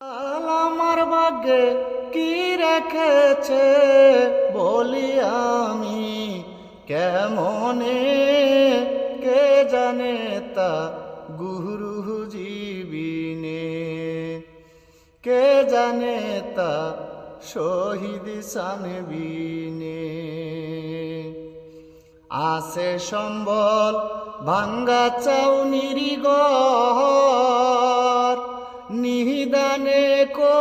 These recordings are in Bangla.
আমার ভাগ্যে কি রেখেছে বলি আমি, কেমনে, কে জানে তা গুরু জীবিনে, কে জানে তা শহীদ সানবিনে। আসে সম্বল ভাঙ্গা চাউনিরি গর নিহিদানে কো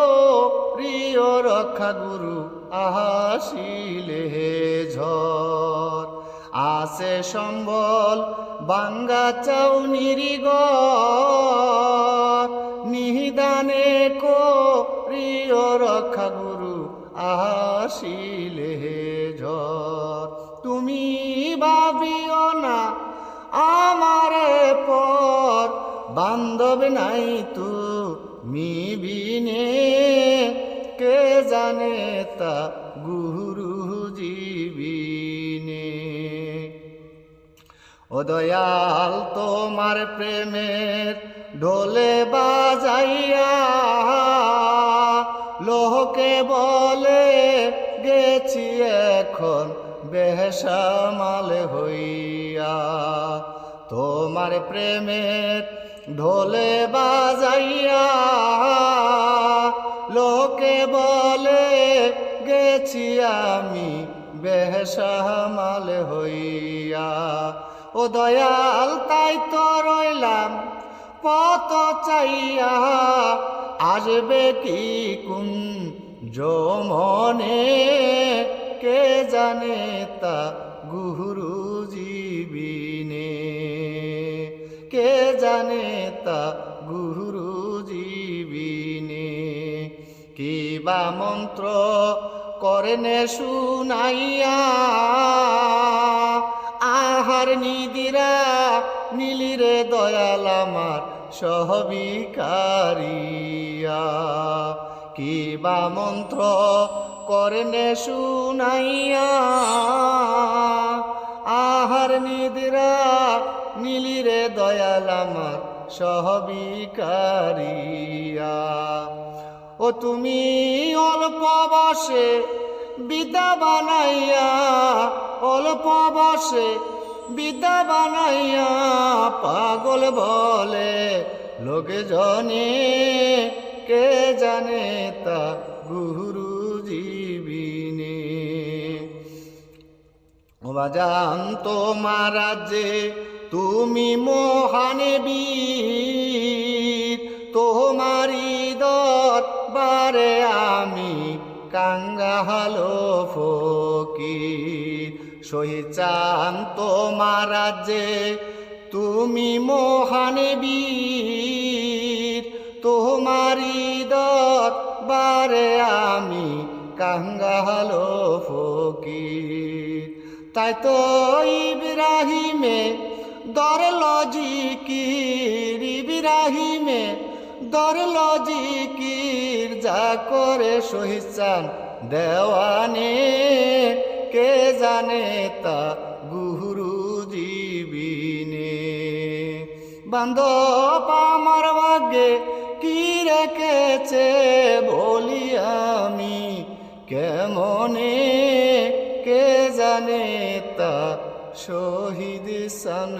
প্রিয় রক্ষা গুরু আসিলে ঝড়। আসে সম্বল, বাঙ্গা চাউনিরি গর নিহিদানে কো প্রিয় রক্ষা গুরু আসিলে ঝড়। তুমি ভাবিও না পর বান্ধব নাই তু মিবিনে কে জানে তা গুরু জীবিনে। ও দয়াল, তোমার প্রেমের ঢোলে বাজাইয়া লোহকে বলে, গেছি এখন বেহসামাল হইয়া। তোমার প্রেমের ঢোলে বাজাইয়া, লোকে বলে, গেছি আমি বেহসামাল হইয়া। ও দয়াল, তাই তো রইলাম পত চাইয়া, আসবে কি কুন জমনে কে জানে তা গুরু কে জানে তা গুরু জীবিনে কিবা মন্ত্র করেনে শুনাইয়া, আহার নিদিরা নীলিরে দয়াল আমার সহবিকারিয়া। কিবা মন্ত্র করেনে শুনাইয়া আহার নিদিরা নীলিরে দয়াল আমার সহবিকারিয়া। ও তুমি অল্প বসে বিদ্যা বানাইয়া, অল্প বসে বিদ্যা বানাইয়া পাগল বলে, লোকে জনে, কে জানে তা গুরু বাজান তোমার রাজ্যে তুমি মহানে বীর, তোমারি দরবারে আমি কাঙ্গাহালো ফকির। সহিচান তোমার রাজ্যে তুমি মহানে বীর, তোমারি দরবারে আমি কাঙ্গাহালো ফকির। তাই তো ইব্রাহিমে দরল জিকির ইব্রাহিমে দরল জিকির যা করে সহিচান দেওয়ানে, কে জানে তা গুরু জীবিনে। বান্ধব আমার ভাগ্যে কি রেখেছে বলি আমি, কেমনে, কে জানে শহীদ সানবিনে।